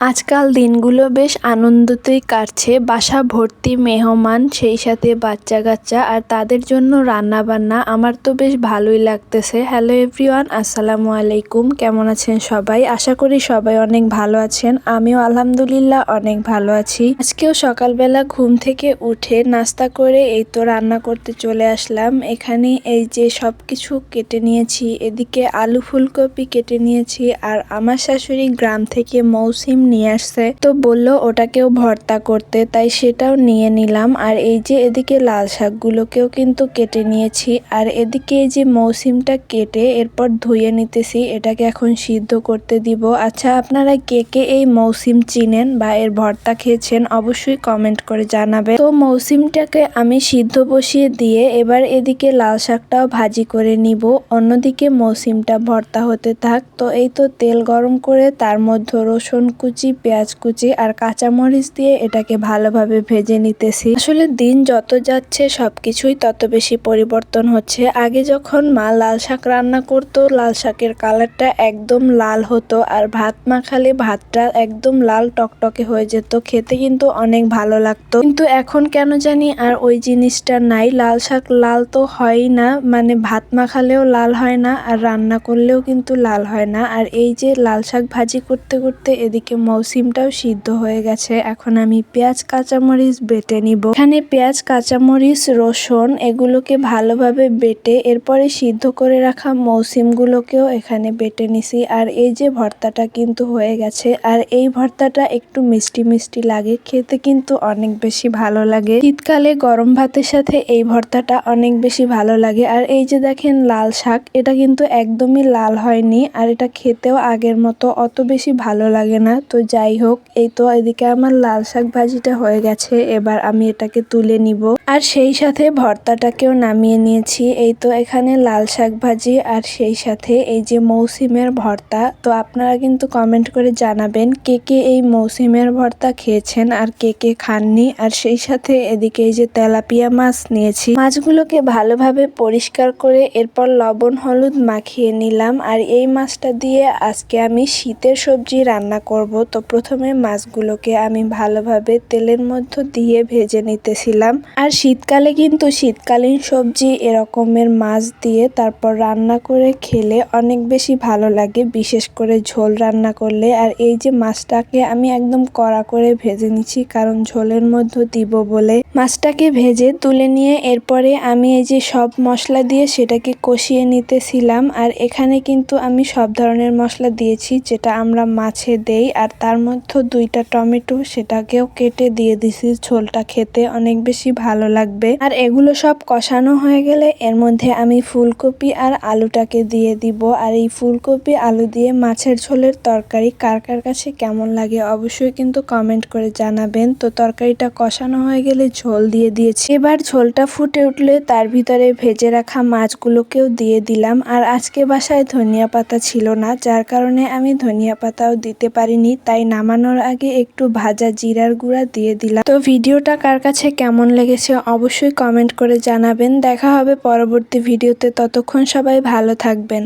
আজকাল দিনগুলো বেশ আনন্দতেই কাটছে। বাসা ভর্তি মেহমান, সেই সাথে বাচ্চা কাচ্চা আর তাদের জন্য রান্না বান্না আমার তো বেশ ভালোই লাগতেছে। হ্যালো এভরিওয়ান আসসালামু আলাইকুম। কেমন আছেন সবাই? আশা করি সবাই অনেক ভালো আছেন। আমিও আলহামদুলিল্লাহ অনেক ভালো আছি। আজকেও সকালবেলা ঘুম থেকে উঠে নাস্তা করে এই তো রান্না করতে চলে আসলাম। এখানে এই যে সব কিছু কেটে নিয়েছি, এদিকে আলু ফুলকপি কেটে নিয়েছি আর আমার শাশুড়ি গ্রাম থেকে মৌসিম নিয়ে আসছে। তো বলল, ওটাকেও ভর্তা করতে। তাই সেটাও নিয়ে নিলাম। আর এই যে এদিকে লাল শাকগুলোকেও কিন্তু কেটে নিয়েছি। আর এদিকে এই যে মৌসিমটা কেটে এরপর ধুয়ে নিতেছি, এটাকে এখন সিদ্ধ করতে দিব। আচ্ছা আপনারা কে কে এই মৌসিম চিনেন বা এর ভর্তা খেয়েছেন অবশ্যই কমেন্ট করে জানাবে তো মৌসিমটাকে আমি সিদ্ধ বসিয়ে দিয়ে এবার এদিকে লাল শাকটাও ভাজি করে নিব। অন্যদিকে মৌসিমটা ভর্তা হতে থাক। তো এই তো তেল গরম করে তার মধ্যে রসুন কুচি পেঁয়াজ কুচি আর কাঁচামরিচ দিয়ে এটাকে ভালোভাবে ভেজে নিতেছি। আসলে দিন যত যাচ্ছে সব কিছুই তত বেশি পরিবর্তন হচ্ছে। আগে যখন মা লাল শাক রান্না করতো, লাল শাকের কালারটা একদম লাল হতো আর ভাত মাখালে ভাতটা একদম লাল টকটকে হয়ে যেত। খেতে কিন্তু অনেক ভালো লাগতো। কিন্তু এখন কেন জানি আর ওই জিনিসটা নাই। লাল শাক লাল তো হয়ই না মানে ভাত মাখালেও লাল হয় না আর রান্না করলেও কিন্তু লাল হয় না। আর এই যে লাল শাক ভাজি করতে করতে এদিকে মৌসিমটাও সিদ্ধ হয়ে গেছে। এখন আমি পেঁয়াজ, কাঁচামরিচ বেটে নিব। এখানে পেঁয়াজ, কাঁচামরিচ, রসুন এগুলোকে ভালোভাবে বেটে এরপরে সিদ্ধ করে রাখা মৌসিমগুলোকেও এখানে বেটে নিছি। আর এই যে ভর্তাটা কিন্তু হয়ে গেছে। আর এই ভর্তাটা একটু মিষ্টি মিষ্টি লাগে। খেতে কিন্তু অনেক বেশি ভালো লাগে। শীতকালে গরম ভাতের সাথে এই ভর্তাটা অনেক বেশি ভালো লাগে। আর এই যে দেখেন লাল শাক, এটা কিন্তু একদমই লাল হয়নি। আর এটা খেতেও আগের মতো অত বেশি ভালো লাগে না। তো যাই হোক, এই তো এদিকে আমার লাল শাক ভাজিটা হয়ে গেছে, এবার আমি এটাকে তুলে নিব। আর সেই সাথে ভর্তাটাকেও নামিয়ে নিয়েছি। এই তো এখানে লাল শাক ভাজি, আর সেই সাথে এই যে মৌসিমের ভর্তা। তো আপনারা কিন্তু কমেন্ট করে জানাবেন কে কে এই মৌসিমের ভর্তা খেয়েছেন আর কে কে খাননি। আর সেই সাথে এদিকে এই যে তেলাপিয়া মাছ নিয়েছি। মাছগুলোকে ভালোভাবে পরিষ্কার করে এরপর লবণ, হলুদ মাখিয়ে নিলাম। আর এই মাছটা দিয়ে আজকে আমি শীতের সবজি রান্না করব। তো প্রথমে মাছগুলোকে আমি ভালোভাবে তেলের মধ্য দিয়ে ভেজে নিতেছিলাম। আর শীতকালে কিন্তু শীতকালীন সবজি এরকমের মাছ দিয়ে তারপর রান্না করে খেলে অনেক বেশি ভালো লাগে। বিশেষ করে ঝোল রান্না করলে। আর এই যে মাছটাকে আমি একদম কড়া করে ভেজে নিচ্ছি, কারণ ঝোলের মধ্যে দিব বলে মাছটাকে ভেজে তুলে নিয়ে এরপরে আমি এই যে সব মশলা দিয়ে সেটাকে কষিয়ে নিতেছিলাম, আর এখানে কিন্তু আমি সব ধরনের মশলা দিয়েছি যেটা আমরা মাছে দেই, আর তার মধ্যে দুইটা টমেটো সেটাকেও কেটে দিয়ে দিছি ঝোলটা খেতে, অনেক বেশি ভালো লাগবে। আর এগুলো সব কষানো হয়ে গেলে এর মধ্যে আমি ফুলকপি আর আলুটাকে দিয়ে দিব, আর এই ফুলকপি, আলু দিয়ে মাছের ঝোলের তরকারি কার কার কাছে কেমন লাগে অবশ্যই কিন্তু কমেন্ট করে জানাবেন। তো তরকারিটা কষানো হয়ে গেলে ঝোল দিয়ে দিয়েছি। এবার ঝোলটা ফুটে উঠলে তার ভিতরে ভেজে রাখা মাছগুলোকেও দিয়ে দিলাম। আর আজকে বাসায় ধনিয়া পাতা ছিল না, যার কারণে আমি ধনিয়া পাতাও দিতে পারিনি। তাই নামানোর আগে একটু ভাজা জিরার গুঁড়া দিয়ে দিলাম। তো ভিডিওটা কার কাছে কেমন লেগেছে অবশ্যই কমেন্ট করে জানাবেন। দেখা হবে পরবর্তী ভিডিওতে। ততক্ষণ সবাই ভালো থাকবেন।